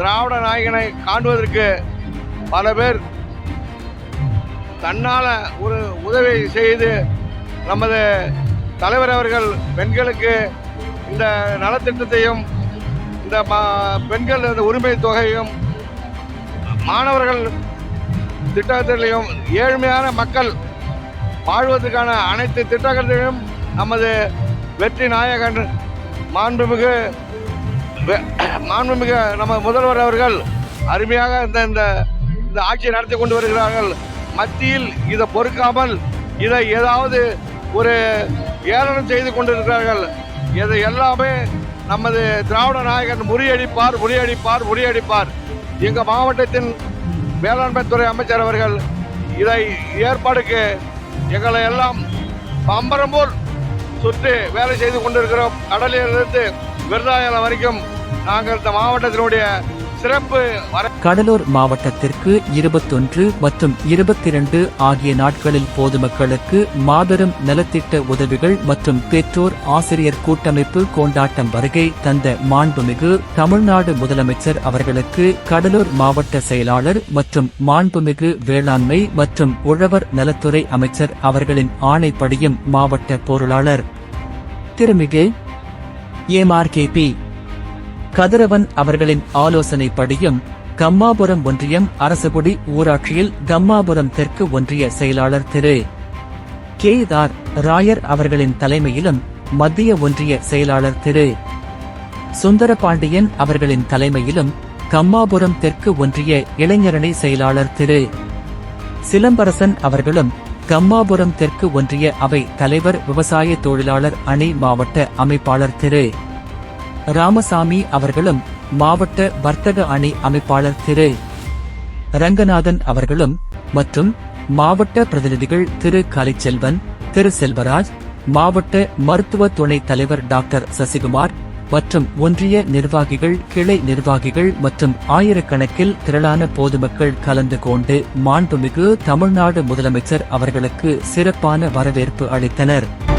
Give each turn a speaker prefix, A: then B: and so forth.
A: திராவிட நாயகனை காண்பதற்கு பல பேர் தன்னால் ஒரு உதவி செய்து நமது தலைவர் அவர்கள் பெண்களுக்கு இந்த நலத்திட்டத்தையும் இந்த பெண்கள் இந்த உரிமை தொகையும் மாணவர்கள் திட்டத்திலையும் ஏழ்மையான மக்கள் வாழ்வதற்கான அனைத்து திட்டங்களையும் நமது வெற்றி நாயகன் மாண்புமிகு மாண்புமிகு நம்ம முதல்வர் அவர்கள் அருமையாக இந்த இந்த இந்த ஆட்சியை நடத்தி கொண்டு வருகிறார்கள். மத்தியில் இதை பொறுக்காமல் இதை ஏதாவது ஒரு ஏளனம் செய்து கொண்டிருக்கிறார்கள். இதை எல்லாமே நமது திராவிட நாயகன் முறியடிப்பார் முறியடிப்பார் முறியடிப்பார். எங்கள் மாவட்டத்தின் வேளாண்மை துறை அமைச்சர் அவர்கள் இதை ஏற்பாடுக்கு எங்களை எல்லாம் பம்பரம் போல் சுற்றி வேலை செய்து கொண்டிருக்கிறோம். கடலிலிருந்து விருதாயலம் வரைக்கும் நாங்கள் இந்த மாவட்டத்தினுடைய சிறப்பு
B: கடலூர் மாவட்டத்திற்கு இருபத்தொன்று மற்றும் இருபத்தி இரண்டு ஆகிய நாட்களில் பொதுமக்களுக்கு மாபெரும் நலத்திட்ட உதவிகள் மற்றும் பெற்றோர் ஆசிரியர் கூட்டமைப்பு கொண்டாட்டம் வருகை தந்த மாண்புமிகு தமிழ்நாடு முதலமைச்சர் அவர்களுக்கு கடலூர் மாவட்ட செயலாளர் மற்றும் மாண்புமிகு வேளாண்மை மற்றும் உழவர் நலத்துறை அமைச்சர் அவர்களின் ஆணைப்படியும் மாவட்ட பொருளாளர். திருமிகு ஏமார்கேபி. கதிரவன் அவர்களின் ஆலோசனைப்படியும் கம்மாபுரம் ஒன்றியம் அரசுகுடி ஊராட்சியில் கம்மாபுரம் தெற்கு ஒன்றிய செயலாளர் திரு. கேதார் ராயர் அவர்களின் தலைமையிலும் மத்திய ஒன்றிய செயலாளர் திரு. சுந்தரபாண்டியன் அவர்களின் தலைமையிலும் கம்மாபுரம் தெற்கு ஒன்றிய இளைஞரணி செயலாளர் திரு. சிலம்பரசன் அவர்களும் கம்மாபுரம் தெற்கு ஒன்றிய அவை தலைவர் விவசாய தொழிலாளர் அணி மாவட்ட அமைப்பாளர் திரு. ராமசாமி அவர்களும் மாவட்ட வர்த்தக அணி அமைப்பாளர் திரு. ரங்கநாதன் அவர்களும் மற்றும் மாவட்ட பிரதிநிதிகள் திரு. கலைச்செல்வன் திரு. செல்வராஜ் மாவட்ட மருத்துவ துணைத் தலைவர் டாக்டர் சசிகுமார் மற்றும் ஒன்றிய நிர்வாகிகள் கிளை நிர்வாகிகள் மற்றும் ஆயிரக்கணக்கில் திரளான பொதுமக்கள் கலந்து கொண்டு மாண்புமிகு தமிழ்நாடு முதலமைச்சர் அவர்களுக்கு சிறப்பான வரவேற்பு அளித்தனர்.